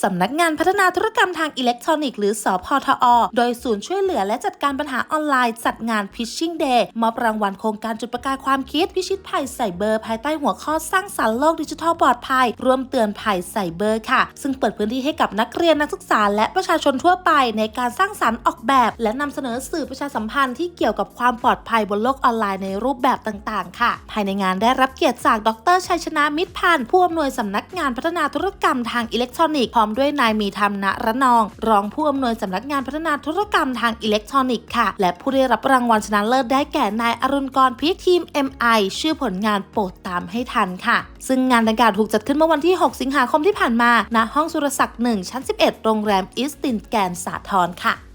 สำนักงานพัฒนาธุรกรรมทางอิเล็กทรอนิกส์หรือสอพทอ โดยศูนย์ช่วยเหลือและจัดการปัญหาออนไลน์ จัดงาน Phishing Day มอบรางวัลโครงการจุดประกายความคิด พิชิตภัยไซเบอร์ ภายใต้หัวข้อสร้างสรรค์โลกดิจิทัลปลอดภัย ร่วมเตือนภัยไซเบอร์ค่ะ ซึ่งเปิดพื้นที่ให้กับนักเรียนนักศึกษา และประชาชนทั่วไป ในการสร้างสรรค์ออกแบบ และนำเสนอสื่อประชาสัมพันธ์ที่เกี่ยวกับความปลอดภัยบนโลกออนไลน์ในรูปแบบต่างๆ ค่ะ ภายในงานได้รับเกียรติจากดรชัยชนะมิตรพันธ์ผู้อำนวยสำนักงานพัฒนาธุรกรรมทางอิเล็กทรอนิกส์พร้อมด้วยนายมีธรรมณระนอง รองผู้อำนวยสำนักงานพัฒนาธุรกรรมทางอิเล็กทรอนิกส์ค่ะ และผู้ได้รับรางวัลชนะเลิศได้แก่นายอรุณกรพิทีม MI ชื่อผลงานโปรดตามให้ทันค่ะ ซึ่งงานดังกล่าวถูกจัดขึ้นเมื่อวันที่ 6 สิงหาคมที่ผ่านมาณห้องสุรศักดิ์1ชั้น 11 โรงแรมอิสตินแกนสาทรค่ะ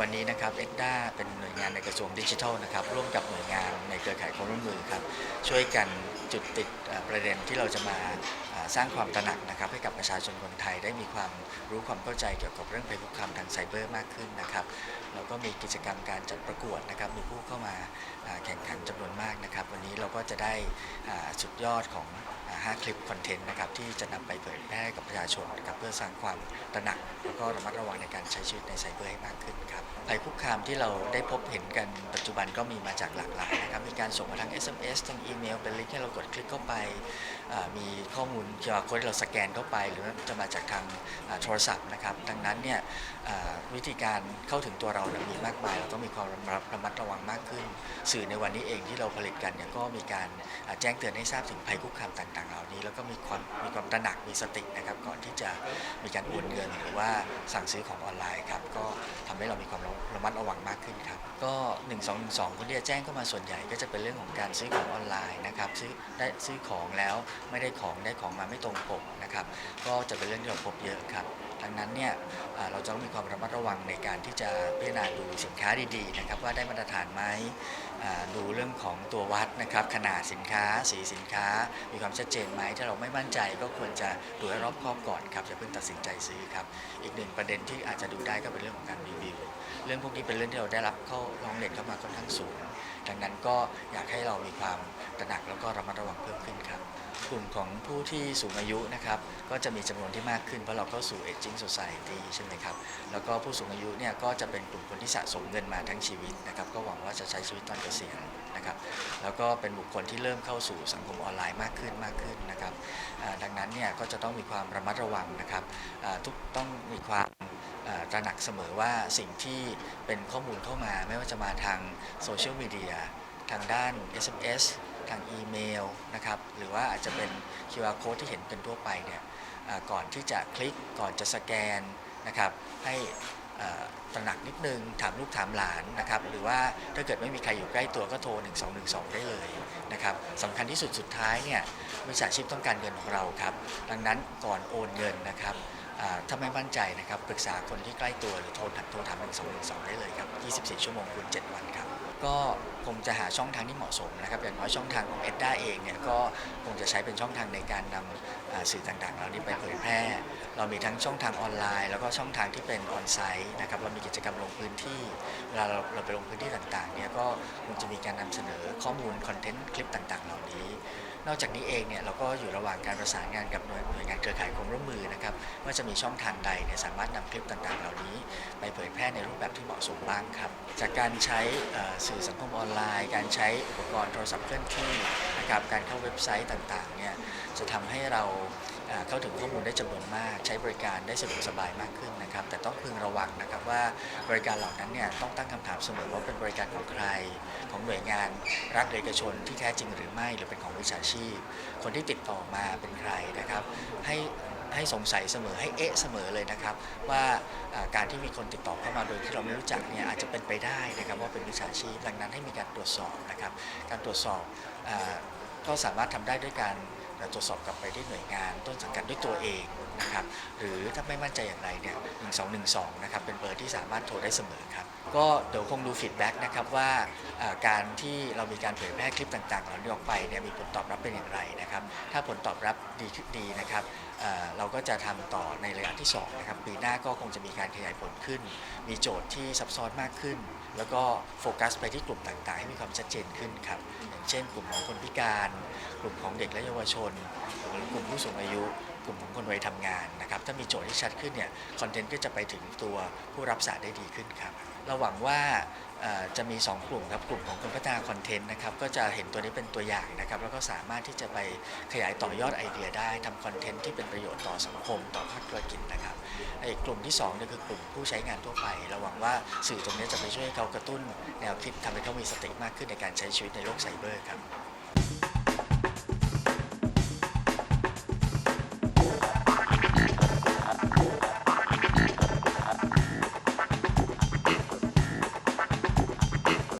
วันนี้นะครับเอ็กด้าเป็นหน่วยงานในกระทรวงดิจิทัลนะครับร่วมกับหน่วยงานในเครือข่ายความร่วมมือครับช่วยกันจุดติดประเด็นที่เราจะมาสร้างความตระหนักนะครับให้กับประชาชนคนไทยได้มีความรู้ความเข้าใจเกี่ยวกับเรื่องภัยคุกคามทางไซเบอร์มากขึ้นนะครับเราก็มีกิจกรรมการจัดประกวดนะครับมีผู้เข้ามาแข่งขันจำนวนมากนะครับ วันนี้เราก็จะได้สุดยอดของอ่าห้าคลิปคอนเทนต์นะครับที่จะนำไปเผยแพร่กับประชาชนนะครับเพื่อสร้างความตระหนัก แล้วก็ระมัดระวังในการใช้ชีวิตในไซเบอร์ให้มากขึ้น ภัยคุกคามที่เราได้พบเห็นกันปัจจุบันก็มีมาจากหลากหลายนะครับ มีการส่งมาทาง SMS ทางอีเมล เป็นลิงก์ให้เรากดคลิกเข้าไป มีข้อมูล QR code ที่เราสแกนเข้าไป หรือว่าจะมาจากทางโทรศัพท์นะครับ ดังนั้นเนี่ยวิธีการเข้าถึงตัวเรามีมากมาย เราต้องมีความระมัดระมัดระวังมากขึ้น สื่อในวันนี้เองที่เราผลิตกันเนี่ยก็มีการแจ้งเตือนให้ทราบถึงภัยคุกคามต่าง ๆ เหล่านี้ แล้วก็มีความมีความตระหนักมีสตินะครับ ก่อนที่จะมีการโอนเงินหรือว่าสั่งซื้อของออนไลน์ครับก็ทำให้เรามีความระมัดระวังมากขึ้นครับก็1212คนที่จะแจ้งเข้ามาส่วนใหญ่ ก็จะเป็นเรื่องของการซื้อของออนไลน์นะครับซื้อได้ซื้อของแล้วไม่ได้ของได้ของมาไม่ตรงปกนะครับ ก็จะเป็นเรื่องที่เราพบเยอะครับดังนั้นเนี่ยเราจะต้องมีความระมัดระวังในการที่จะพิจารณาดูสินค้าดีๆนะครับว่าได้มาตรฐานไหมดูเรื่องของตัววัดนะครับขนาดสินค้าสีสินค้า มีความชัดเจนไหมถ้าเราไม่มั่นใจก็ควรจะดูให้รอบคอบก่อนครับอย่าเพิ่งตัดสินใจซื้อครับอีกหนึ่งประเด็นที่อาจจะดูได้ก็เป็นเรื่องของการรีวิว เรื่องพวกนี้เป็นเรื่องที่เราได้รับข้าร้องเรียนเข้ามาค่อนข้างสูง ดังนั้นก็อยากให้เรามีความตระหนักแล้วก็ระมัดระวังเพิ่มขึ้นครับ กลุ่มของผู้ที่สูงอายุนะครับก็จะมีจำนวนที่มากขึ้นเพราะเราเข้าสู่ aging society ใช่ไหมครับ แล้วก็ผู้สูงอายุเนี่ยก็จะเป็นกลุ่มคนที่สะสมเงินมาทั้งชีวิตนะครับก็หวังว่าจะใช้ชีวิตตอนเกษียณนะครับ แล้วก็เป็นบุคคลที่เริ่มเข้าสู่สังคมออนไลน์มากขึ้นมากขึ้นนะครับดังนั้นเนี่ยก็จะต้องมีความระมัดระวังนะครับทุกต้องมีความ ตระหนักเสมอว่าสิ่งที่เป็นข้อมูลเข้ามา ไม่ว่าจะมาทางโซเชียลมีเดียทางด้าน SMS ทางอีเมลนะครับหรือว่าอาจจะเป็น QR code ที่เห็นเป็นทั่วไปเนี่ยก่อนที่จะคลิกก่อนจะสแกนนะครับให้ตระหนักนิดนึงถามลูกถามหลานนะครับหรือว่าถ้าเกิดไม่มีใครอยู่ใกล้ตัวก็โทร 1212 ได้เลยนะครับสำคัญที่สุดสุดท้ายเนี่ยมิจฉาชีพต้องการเงินของเราครับ ดังนั้นก่อนโอนเงินนะครับ ถ้าไม่มั่นใจนะครับปรึกษาคนที่ใกล้ตัวหรือโทรโทรถาม1212 ได้เลยครับ 24 ชั่วโมงคูณ7วันครับ ก็คงจะหาช่องทางที่เหมาะสมนะครับ อย่างน้อยช่องทางของเอ็ดด้าเองเนี่ยก็คงจะใช้เป็นช่องทางในการนำอ่าสื่อต่างๆเหล่านี้ไปเผยแพร่ เรามีทั้งช่องทางออนไลน์ แล้วก็ช่องทางที่เป็นออนไซต์นะครับเรามีกิจกรรมลงพื้นที่เวลาเราเราไปลงพื้นที่ต่างๆเนี่ยก็คงจะมีการนำเสนอข้อมูลคอนเทนต์คลิปต่างๆ เหล่านี้ นอกจากนี้เองเนี่ยเราก็อยู่ระหว่างการประสานงานกับหน่วยหน่วยงานเครือข่ายความร่วมมือนะครับว่าจะมีช่องทางใดเนี่ยสามารถนำคลิปต่างๆ เหล่านี้ ไปเผยแพร่ในรูปแบบที่เหมาะสมบ้างครับ จากการใช้เอ่อสื่อสังคมออนไลน์ การใช้อุปกรณ์โทรศัพท์เคลื่อนที่นะครับการเข้าเว็บไซต์ต่างๆเนี่ยจะทำให้เรา เข้าถึงข้อมูลได้จำนวนมาก ใช้บริการได้สะดวกสบายมากขึ้นนะครับ แต่ต้องพึงระวังนะครับว่าบริการเหล่านั้นเนี่ยต้องตั้งคำถามเสมอว่าเป็นบริการของใคร ของหน่วยงานรัฐหรือเอกชนที่แท้จริงหรือไม่หรือเป็นของวิชาชีพ คนที่ติดต่อมาเป็นใครนะครับ ให้ให้สงสัยเสมอให้เอ๊ะเสมอเลยนะครับ ว่าการที่มีคนติดต่อเข้ามาโดยที่เราไม่รู้จักเนี่ยอาจจะเป็นไปได้นะครับว่าเป็นวิชาชีพดังนั้นให้มีการตรวจสอบนะครับ การตรวจสอบก็สามารถทำได้ด้วยการ ตรวจสอบกลับไปที่หน่วยงาน ต้นสังกัดด้วยตัวเองนะครับหรือถ้าไม่มั่นใจอย่างไรเนี่ย1212นะครับเป็นเบอร์ที่สามารถโทรได้เสมอครับก็เดี๋ยวคงดูฟีดแบ็กนะครับว่าการที่เรามีการเผยแพร่คลิปต่างๆเหล่านี้ออกไปเนี่ยมีผลตอบรับเป็นอย่างไรนะครับถ้าผลตอบรับดีดีนะครับเราก็จะทำต่อในระยะที่2นะครับปีหน้าก็คงจะมีการขยายผลขึ้น มีโจทย์ที่ซับซ้อนมากขึ้น แล้วก็โฟกัสไปที่กลุ่มต่างๆ ให้มีความชัดเจนขึ้นครับอย่างเช่น กลุ่มของคนพิการ กลุ่มของเด็กและเยาวชนหรือกลุ่มผู้สูงอายุ กลุ่มของคนวัยทำงานนะครับถ้ามีโจทย์ที่ชัดขึ้นเนี่ยคอนเทนต์ก็จะไปถึงตัวผู้รับสารได้ดีขึ้นครับเราหวังว่าจะมี 2 กลุ่มครับกลุ่มของคนพัฒนาคอนเทนต์นะครับก็จะเห็นตัวนี้เป็นตัวอย่างนะครับแล้วก็สามารถที่จะไปขยายต่อยอดไอเดียได้ทำคอนเทนต์ที่เป็นประโยชน์ต่อสังคมต่อภาคธุรกิจนะครับไอ้กลุ่มที่2เนี่ยคือกลุ่มผู้ใช้งานทั่วไปเราหวังว่าสื่อตรงนี้จะไปช่วยให้เขากระตุ้นแนวคิดทำให้เขามีสติมากขึ้นในการใช้ชีวิตในโลกไซเบอร์ครับ